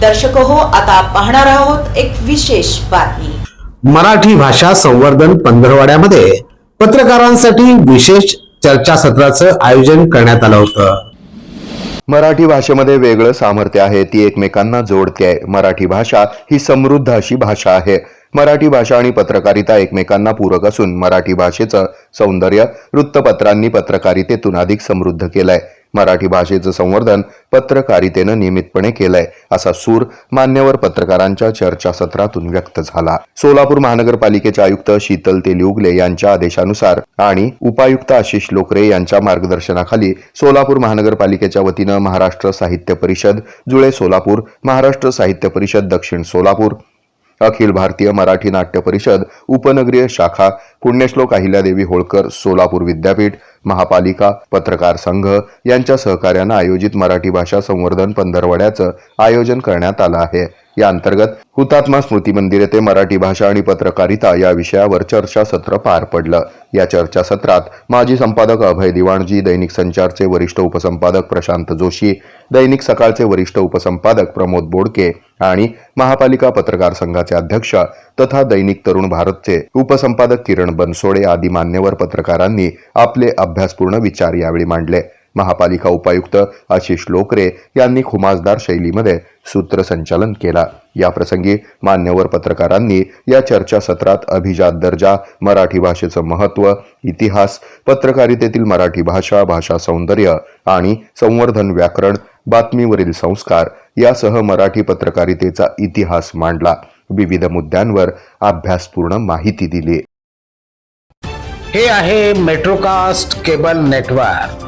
दर्शक हो आता पाहणार आहोत एक विशेष बातमी. मराठी भाषा संवर्धन पंधरवाड्यामध्ये पत्रकारांसाठी विशेष चर्चासत्राचं आयोजन करण्यात आलं होतं. मराठी भाषेमध्ये वेगळं सामर्थ्य आहे ती एकमेकांना जोडते आहे. मराठी भाषा ही समृद्ध अशी भाषा आहे. मराठी भाषा आणि पत्रकारिता एकमेकांना पूरक असून मराठी भाषेचं सौंदर्य वृत्तपत्रांनी पत्रकारितेतून अधिक समृद्ध केलंय. मराठी भाषेचं संवर्धन पत्रकारितेनं नियमितपणे केलंय असा सूर मान्यवर पत्रकारांच्या चर्चासत्रातून व्यक्त झाला. सोलापूर महानगरपालिकेचे आयुक्त शीतल तेलिउगले यांच्या आदेशानुसार आणि उपायुक्त आशिष लोकरे यांच्या मार्गदर्शनाखाली सोलापूर महानगरपालिकेच्या वतीनं महाराष्ट्र साहित्य परिषद जुळे सोलापूर महाराष्ट्र साहित्य परिषद दक्षिण सोलापूर अखिल भारतीय मराठी नाट्य परिषद उपनगरीय शाखा पुण्यश्लोक अहिल्यादेवी होळकर सोलापूर विद्यापीठ महापालिका पत्रकार संघ यांच्या सहकार्यानं आयोजित मराठी भाषा संवर्धन पंधरवड्याचं आयोजन करण्यात आलं आहे. या अंतर्गत हुतात्मा स्मृती मंदिर येथे मराठी भाषा आणि पत्रकारिता या विषयावर चर्चासत्र पार पडलं. या चर्चासत्रात माजी संपादक अभय दिवाणजी दैनिक संचारचे वरिष्ठ उपसंपादक प्रशांत जोशी दैनिक सकाळचे वरिष्ठ उपसंपादक प्रमोद बोडके आणि महापालिका पत्रकार संघाचे अध्यक्ष तथा दैनिक तरुण भारतचे उपसंपादक किरण बनसोडे आदी मान्यवर पत्रकारांनी आपले अभ्यासपूर्ण विचार यावेळी मांडले. महापालिका उपायुक्त आशिष लोकरे यांनी खुमासदार शैलीमध्ये सूत्रसंचालन केला. याप्रसंगी मान्यवर पत्रकारांनी या चर्चासत्रात अभिजात दर्जा मराठी भाषेचं महत्त्व इतिहास पत्रकारितेतील मराठी भाषा भाषा सौंदर्य आणि संवर्धन व्याकरण बातमीवरील संस्कार यासह मराठी पत्रकारितेचा इतिहास मांडला. विविध मुद्द्यांवर अभ्यासपूर्ण माहिती दिली. हे आहे मेट्रोकास्ट केबल नेटवर्क.